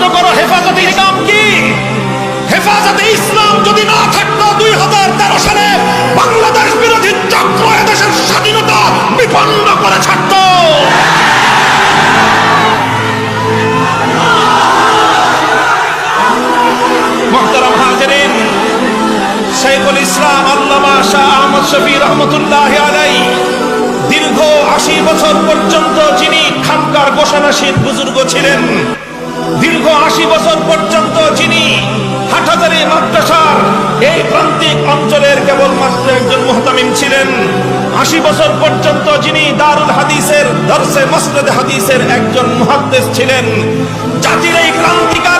প্রশ্ন করো হেফাজতে ইসলাম কি? হেফাজতে ইসলাম যদি না থাকতো দুই হাজার তেরো সালে বাংলাদেশ বিরোধী চক্র এদেশের স্বাধীনতা বিপন্ন করে ছাড়তো। শেখুল ইসলাম আল্লামা শাহ আহমদ শফি রহমতুল্লাহ আলাই দীর্ঘ আশি বছর পর্যন্ত যিনি খানকার গোসানাসীন বুজুর্গ ছিলেন যিনি হাটহাজারি মাদ্রাসার এই প্রান্তিক অঞ্চলের কেবলমাত্র একজন মুহতামিম ছিলেন। আশি বছর পর্যন্ত যিনি দারুল হাদিসের দর্শে মসরদ হাদিসের একজন মহাদ্দেশ ছিলেন। জাতির এই ক্রান্তিকালে